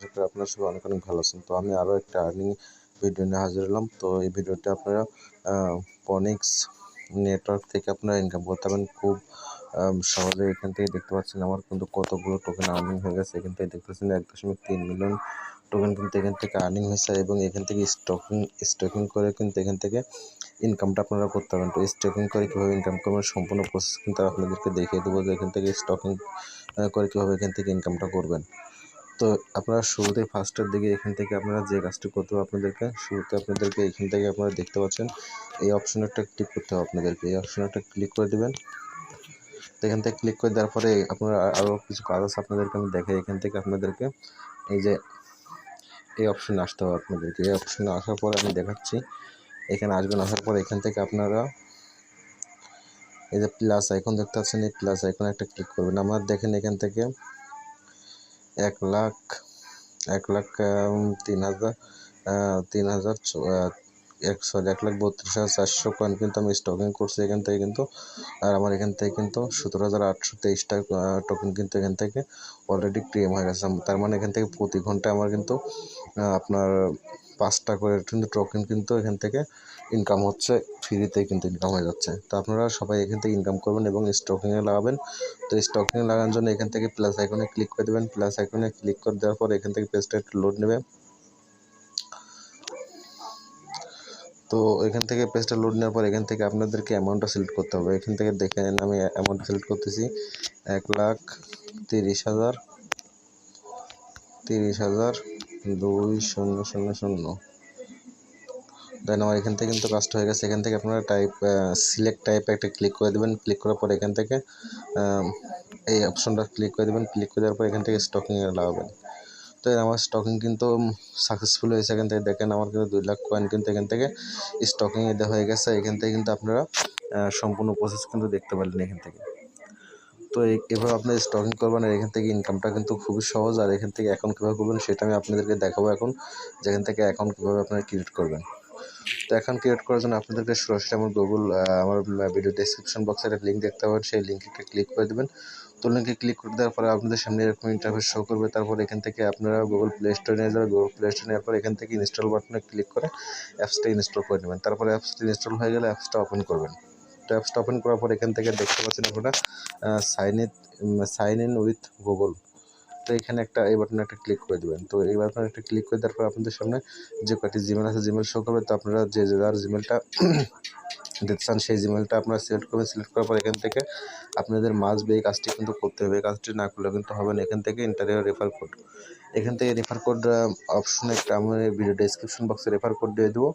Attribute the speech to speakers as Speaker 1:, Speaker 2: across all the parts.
Speaker 1: আপনারা সবাই অনেক অনেক ভালো আছেন। তো আমি আরও একটা আর্নিং ভিডিও নিয়ে হাজির হলাম। তো এই ভিডিওতে আপনারা পনিক্স নেটওয়ার্ক থেকে আপনারা ইনকাম করতে পারবেন। খুব সহজে এখান থেকে দেখতে পাচ্ছেন আমার কিন্তু কতগুলো টোকেন আর্নিং হয়ে গেছে। এখান থেকে দেখতে পাচ্ছেন এক দশমিক তিন মিলিয়ন টোকেন কিন্তু এখান থেকে আর্নিং হয়েছে এবং এখান থেকে স্টকিং স্টকিং করে কিন্তু এখান থেকে ইনকামটা আপনারা করতে পারবেন। তো স্টকিং করে কীভাবে ইনকাম করবেন সম্পূর্ণ প্রসেস কিন্তু আপনাদেরকে দেখিয়ে দেবো যে এখান থেকে স্টকিং করে কীভাবে এখান থেকে ইনকামটা করবেন। তো আপনারা শুরুতে ফার্স্টের দিকে এখান থেকে আপনারা যে কাজটি করতে হবে আপনাদেরকে, শুরুতে আপনাদেরকে এখান থেকে আপনারা দেখতে পাচ্ছেন, এই অপশনটা ক্লিক করতে হবে আপনাদেরকে। এই অপশনটা ক্লিক করে দেবেন। তো এখান থেকে ক্লিক করে দেওয়ার পরে আপনারা আরও কিছু কাজ আছে আপনাদেরকে আমি দেখাই। এখান থেকে আপনাদেরকে এই যে, এই অপশনে আসতে হবে আপনাদেরকে। এই অপশনে আসার পরে আমি দেখাচ্ছি। এখানে আসবেন, আসার পরে এখান থেকে আপনারা এই যে প্লাস আইকন দেখতে পাচ্ছেন, এই প্লাস আইকনে একটা ক্লিক করবেন। আমার দেখেন এখান থেকে এক লাখ এক লাখ তিন হাজার তিন হাজার এক সরি এক লাখ বত্রিশ হাজার চারশো কয়েন কিন্তু আমি স্টকিং করছি এখান থেকে কিন্তু। আর আমার এখান থেকে কিন্তু সতেরো হাজার আটশো তেইশটা টোকেন কিন্তু এখান থেকে অলরেডি ক্লেম হয়ে গেছে। তার মানে এখান থেকে প্রতি ঘন্টায় আমার কিন্তু আপনার পাঁচটা করে কিন্তু টোকেন কিন্তু এখান থেকে ইনকাম হচ্ছে ফ্রিতে কিন্তু ইনকাম হয়ে যাচ্ছে। তো আপনারা সবাই এখান থেকে ইনকাম করবেন এবং স্টকিংয়ে লাগাবেন। তো স্টকিং লাগানোর জন্য এখান থেকে প্লাস আইকনে ক্লিক করে দেবেন। প্লাস আইকনে ক্লিক করে দেওয়ার পর এখান থেকে পেজটা একটু লোড নেবে তো এখান থেকে পেজটা লোড নেওয়ার পর এখান থেকে আপনাদেরকে অ্যামাউন্টটা সিলেক্ট করতে হবে। এখান থেকে দেখে নেন, আমি অ্যামাউন্ট সিলেক্ট করতেছি এক লাখ তিরিশ হাজার তিরিশ হাজার দুই, শূন্য শূন্য শূন্য। দেন আমার এখান থেকে কিন্তু কাজটা হয়ে গেছে। এখান থেকে আপনারা টাইপ সিলেক্ট টাইপ একটা ক্লিক করে দেবেন। ক্লিক করার পর এখান থেকে এই অপশনটা ক্লিক করে দেবেন। ক্লিক করে দেওয়ার পর এখান থেকে স্টকিংয়ে লাগাবেন। তো আমার স্টকিং কিন্তু সাকসেসফুল হয়েছে। এখান থেকে দেখেন আমার কিন্তু দুই লাখ কয়েন কিন্তু এখান থেকে স্টকিংয়ে দেওয়া হয়ে গেছে। এখান থেকে কিন্তু আপনারা সম্পূর্ণ প্রসেস কিন্তু দেখতে পারলেন এখান থেকে। তো এভাবে আপনি স্টকিং করবেন আর এখান থেকে ইনকামটা কিন্তু খুবই সহজ। আর এখান থেকে অ্যাকাউন্ট কীভাবে করবেন সেটা আমি আপনাদেরকে দেখাবো এখন, যেখান থেকে অ্যাকাউন্ট কীভাবে আপনারা ক্রিয়েট করবেন। তো অ্যাকাউন্ট ক্রিয়েট করার জন্য আপনাদেরকে সরাসরি আমার গুগল আমার ভিডিও ডেসক্রিপশন বক্সে একটা লিঙ্ক দেখতে পাবেন। সেই লিঙ্কে একটা ক্লিক করে দেবেন। তো লিঙ্কে ক্লিক করে দেওয়ার পরে আপনাদের সামনে এরকম ইন্টারফেস শো করবে। তারপর এখান থেকে আপনারা গুগল প্লে স্টোরে নিয়ে যাবেন। গুগল প্লে স্টোরে নেওয়ার পর এখান থেকে ইনস্টল বাটনে ক্লিক করে অ্যাপসটা ইনস্টল করে নেবেন। তারপরে অ্যাপসটা ইনস্টল হয়ে গেলে অ্যাপসটা ওপেন করবেন। তো স্টপেন করার পর এখান থেকে দেখতে পাচ্ছেন আপনারা sign in sign in with Google তো এখানে একটা, এই বাটনে একটা ক্লিক করে দেবেন। তো এই বাটনে একটা ক্লিক করে দেওয়ার পর আপনাদের সামনে যে কয়েকটি জিমেল আছে জিমেল শো করবে। তো আপনারা যে যার জিমেলটা দিতে চান, সেই জিমেলটা আপনারা সিলেক্ট করবেন সিলেক্ট করার পর এখান থেকে আপনাদের মাস এই কাজটি কিন্তু করতে হবে। কাজটি না করলে কিন্তু হবে না। এখান থেকে ইন্টারভিউ রেফার কোড এখান থেকে রেফার কোড অপশনে একটা আমার ভিডিও ডেসক্রিপশন বক্সে রেফার কোড দিয়ে দেবো।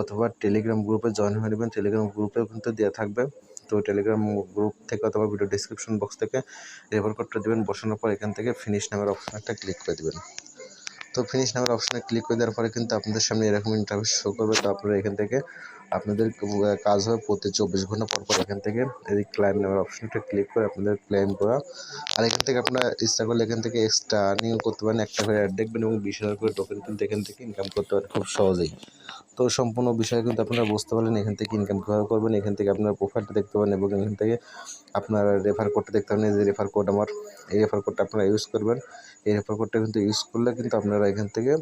Speaker 1: অথবা টেলিগ্রাম গ্রুপে জয়েন হয়ে নেবেন। টেলিগ্রাম গ্রুপেও কিন্তু দেওয়া থাকবে। তো টেলিগ্রাম গ্রুপ থেকে অথবা ভিডিও ডেসক্রিপশন বক্স থেকে রেফার কোডটা দেবেন। বসানোর পর এখান থেকে ফিনিশ নামের অপশন একটা ক্লিক করে দেবেন। তো ফিনিশ নামের অপশানে ক্লিক করে দেওয়ার পরে কিন্তু আপনাদের সামনে এরকম ইন্টারভিউ শো করবে। তো আপনারা এখান থেকে আপনাদের কাজ হবে প্রতি চব্বিশ ঘণ্টা পর পর এখান থেকে এই ক্লাইম নামের অপশনটা ক্লিক করে আপনাদের ক্লাইম করা। আর এখান থেকে আপনারা ইচ্ছা করলে এখান থেকে এক্সট্রা আর্নিং করতে পারেন, একটা করে অ্যাড দেখবেন এবং বিশ হাজার করে টোকেন কিন্তু এখান থেকে ইনকাম করতে পারেন খুব সহজেই। তো সম্পূর্ণ বিষয় কিন্তু আপনারা বুঝতে পারলেন, এখান থেকে ইনকাম কীভাবে করবেন, এখান থেকে আপনার প্রোফাইলটা দেখতে পারেন এবং এখান থেকে আপনার রেফার কোডটা দেখতে পারেন। যে রেফার কোড আমার, এই রেফার কোডটা আপনারা ইউজ করবেন। এই রেফার কোডটা কিন্তু ইউজ করলে কিন্তু আপনারা এখান থেকে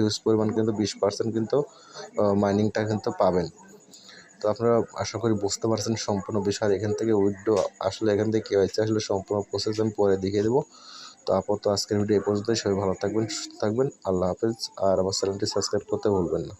Speaker 1: ইউজ পরিমাণ কিন্তু বিশ পার্সেন্ট কিন্তু মাইনিংটা কিন্তু পাবেন। তো আপনারা আশা করি বুঝতে পারছেন সম্পূর্ণ বিষয়। এখান থেকে উইথড্র আসলে এখান থেকে কেওয়াইসি আসলে সম্পূর্ণ প্রসেস আমি পরে দেখিয়ে দেবো। তো আপাতত আজকের ভিডিও এই পর্যন্তই। সবাই ভালো থাকবেন, সুস্থ থাকবেন। আল্লাহ হাফেজ। আর আমার চ্যানেলটি সাবস্ক্রাইব করতে ভুলবেন না।